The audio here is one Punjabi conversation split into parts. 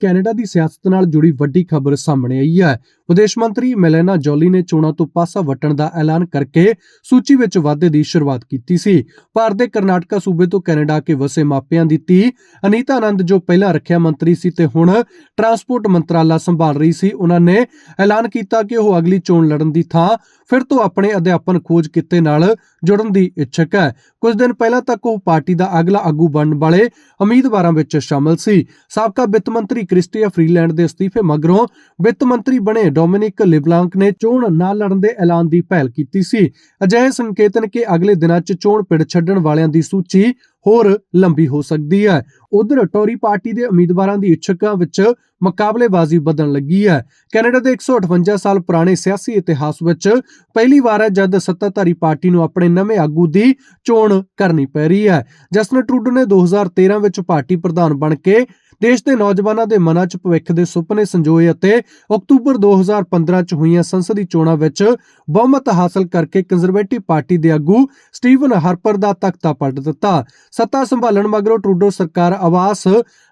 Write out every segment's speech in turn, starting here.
ਕੈਨੇਡਾ ਦੀ ਸਿਆਸਤ ਨਾਲ ਜੁੜੀ ਵੱਡੀ ਖਬਰ ਸਾਹਮਣੇ ਆਈ ਹੈ। ਵਿਦੇਸ਼ ਮੰਤਰੀ ਮੈਲੇਨਾ ਜੋਲੀ ਨੇ ਚੋਣਾਂ ਤੋਂ ਪਾਸਾ ਵਟਣ ਦਾ ਐਲਾਨ ਕਰਕੇ ਸੂਚੀ ਵਿੱਚ ਵਾਧੇ ਦੀ ਸ਼ੁਰੂਆਤ ਕੀਤੀ ਸੀ। ਭਾਰਤ ਦੇ ਕਰਨਾਟਕਾ ਸੂਬੇ ਤੋਂ ਕੈਨੇਡਾ ਕੇ ਵਸੇ ਮਾਪਿਆਂ ਦੀ ਧੀ ਅਨੀਤਾ ਆਨੰਦ, ਜੋ ਪਹਿਲਾਂ ਰੱਖਿਆ ਮੰਤਰੀ ਸੀ ਤੇ ਹੁਣ ਟਰਾਂਸਪੋਰਟ ਮੰਤਰਾਲਾ ਸੰਭਾਲ ਰਹੀ ਸੀ, ਉਹਨਾਂ ਨੇ ਐਲਾਨ ਕੀਤਾ ਕਿ ਉਹ ਅਗਲੀ ਚੋਣ ਲੜਨ ਦੀ ਥਾਂ ਫਿਰ ਤੋਂ ਆਪਣੇ ਅਧਿਆਪਨ ਖੋਜ ਕਿੱਤੇ ਨਾਲ ਜੁੜਨ ਦੀ ਇੱਛਕ ਹੈ। ਕੁਝ ਦਿਨ ਪਹਿਲਾਂ ਤੱਕ ਉਹ ਪਾਰਟੀ ਦਾ ਅਗਲਾ ਆਗੂ ਬਣਨ ਵਾਲੇ ਉਮੀਦਵਾਰਾਂ ਵਿੱਚ ਸ਼ਾਮਲ ਸੀ। ਸਾਬਕਾ ਵਿੱਤ ਮੰਤਰੀ ਕ੍ਰਿਸਟੀਆ ਫਰੀਲੈਂਡ ਦੇ ਅਸਤੀਫੇ ਮਗਰੋਂ ਵਿੱਤ ਮੰਤਰੀ ਬਣੇ ਡੋਮਿਨਿਕ ਲਿਬਲਾਂਕ ਨੇ ਚੋਣ ਨਾ ਲੜਨ ਦੇ ਐਲਾਨ ਦੀ ਪਹਿਲ ਕੀਤੀ ਸੀ। ਅਜਿਹੇ ਸੰਕੇਤ ਕਿ ਅਗਲੇ ਦਿਨਾਂ 'ਚ ਚੋਣ ਪਿੜ ਛੱਡਣ ਵਾਲਿਆਂ ਦੀ ਸੂਚੀ ਹੋਰ ਲੰਬੀ ਹੋ ਸਕਦੀ ਹੈ। ਉਧਰ ਟੋਰੀ ਪਾਰਟੀ ਦੇ ਉਮੀਦਵਾਰਾਂ ਦੀ ਇੱਛੁਕਾਂ ਵਿੱਚ ਮੁਕਾਬਲੇਬਾਜ਼ੀ ਵਧਣ ਲੱਗੀ ਹੈ। ਕੈਨੇਡਾ ਦੇ 158 ਸਾਲ ਪੁਰਾਣੇ ਸਿਆਸੀ ਇਤਿਹਾਸ ਵਿੱਚ ਪਹਿਲੀ ਵਾਰ ਹੈ ਜਦ ਸੱਤਾਧਾਰੀ ਪਾਰਟੀ ਨੂੰ ਆਪਣੇ ਨਵੇਂ ਆਗੂ ਦੀ ਚੋਣ ਕਰਨੀ ਪੈ ਰਹੀ ਹੈ। ਜਸਟਨ ਟਰੂਡੋ ਨੇ 2013 ਵਿੱਚ ਪਾਰਟੀ ਪ੍ਰਧਾਨ ਬਣ ਕੇ ਦੇਸ਼ ਦੇ ਨੌਜਵਾਨਾਂ ਦੇ ਮਨਾਂ 'ਚ ਭਵਿੱਖ ਦੇ ਸੁਪਨੇ ਸੰਜੋਏ ਅਤੇ ਅਕਤੂਬਰ 2015 'ਚ ਹੋਈਆਂ ਸੰਸਦੀ ਚੋਣਾਂ ਵਿੱਚ ਬਹੁਮਤ ਹਾਸਲ ਕਰਕੇ ਕੰਜ਼ਰਵੇਟਿਵ ਪਾਰਟੀ ਦੇ ਆਗੂ ਸਟੀਵਨ ਹਾਰਪਰ ਦਾ ਤਖਤਾ ਪਲਟ ਦਿੱਤਾ। ਸੱਤਾ ਸੰਭਾਲਣ ਮਗਰੋਂ ਟਰੂਡੋ ਸਰਕਾਰ ਆਵਾਸ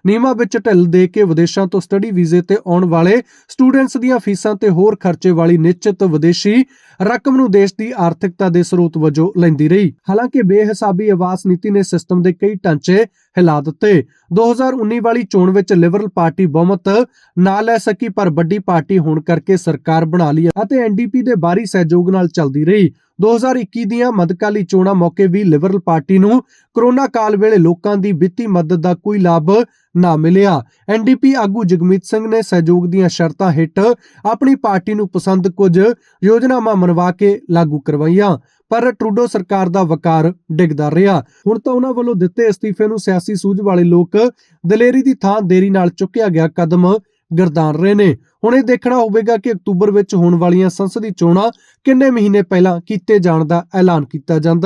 ਨਿਯਮਾਂ ਵਿੱਚ ਢਿੱਲ ਦੇ ਕੇ ਵਿਦੇਸ਼ਾਂ ਤੋਂ ਸਟੱਡੀ ਵੀਜ਼ੇ ਤੇ ਆਉਣ ਵਾਲੇ ਸਟੂਡੈਂਟਸ ਦੀਆਂ ਫੀਸਾਂ ਤੇ ਹੋਰ ਖਰਚੇ ਵਾਲੀ ਨਿਸ਼ਚਿਤ ਵਿਦੇਸ਼ੀ ਰਕਮ ਨੂੰ ਦੇਸ਼ ਦੀ ਆਰਥਿਕਤਾ ਦੇ ਸਰੋਤ ਵਜੋਂ ਲੈਂਦੀ ਰਹੀ। ਹਾਲਾਂਕਿ ਬੇਹਿਸਾਬੀ ਆਵਾਸ ਨੀਤੀ ਨੇ ਸਿਸਟਮ ਦੇ ਕਈ ਢਾਂਚੇ ਹਿਲਾ ਦਿੱਤੇ। 2019 ਵਾਲੀ ਚੋਣ ਵਿੱਚ ਲਿਬਰਲ ਪਾਰਟੀ ਬਹੁਮਤ ਨਾ ਲੈ ਸਕੀ, ਪਰ ਵੱਡੀ ਪਾਰਟੀ ਹੋਣ ਕਰਕੇ ਸਰਕਾਰ ਬਣਾ ਲਈ ਅਤੇ ਐਨਡੀਪੀ ਦੇ ਬਾਹਰੀ ਸਹਿਯੋਗ ਨਾਲ ਚੱਲਦੀ ਰਹੀ। 2021 ਦੀਆਂ ਮੱਧਕਾਲੀ ਚੋਣਾਂ ਮੌਕੇ ਵੀ ਲਿਬਰਲ ਪਾਰਟੀ ਨੂੰ ਕਰੋਨਾ ਕਾਲ ਵੇਲੇ ਲੋਕਾਂ ਦੀ ਵਿੱਤੀ ਮਦਦ ਦਾ ਕੋਈ ਲਾਭ ਨਾ ਮਿਲਿਆ। ਐਨਡੀਪੀ ਆਗੂ ਜਗਮੀਤ ਸਿੰਘ ਨੇ ਸਹਿਯੋਗ ਦੀਆਂ ਸ਼ਰਤਾਂ ਹੇਠ ਆਪਣੀ ਪਾਰਟੀ ਨੂੰ ਪਸੰਦ ਕੁਝ ਯੋਜਨਾਵਾਂ ਮਨਵਾ ਕੇ ਲਾਗੂ ਕਰਵਾਈਆਂ। ਪਰ ਟਰੂਡੋ ਸਰਕਾਰ ਦਾ ਵਕਾਰ ਡਿੱਗਦਾ ਰਿਹਾ। ਹੁਣ ਤਾਂ ਉਹਨਾਂ ਵੱਲੋਂ ਦਿੱਤੇ ਅਸਤੀਫੇ ਨੂੰ ਸਿਆਸੀ ਸੂਝ ਵਾਲੇ ਲੋਕ ਦਲੇਰੀ ਦੀ ਥਾਂ ਦੇਰੀ ਨਾਲ ਚੁੱਕਿਆ ਗਿਆ ਕਦਮ ਗਰਦਾਨ ਰਹੇ ਨੇ। ਹੁਣ ਇਹ ਦੇਖਣਾ ਹੋਵੇਗਾ ਕਿ ਅਕਤੂਬਰ ਵਿੱਚ ਹੋਣ ਵਾਲੀਆਂ ਸੰਸਦੀ ਚੋਣਾਂ ਕਿੰਨੇ ਮਹੀਨੇ ਪਹਿਲਾਂ ਕੀਤੇ ਜਾਣ ਦਾ ਐਲਾਨ ਕੀਤਾ ਜਾਂਦਾ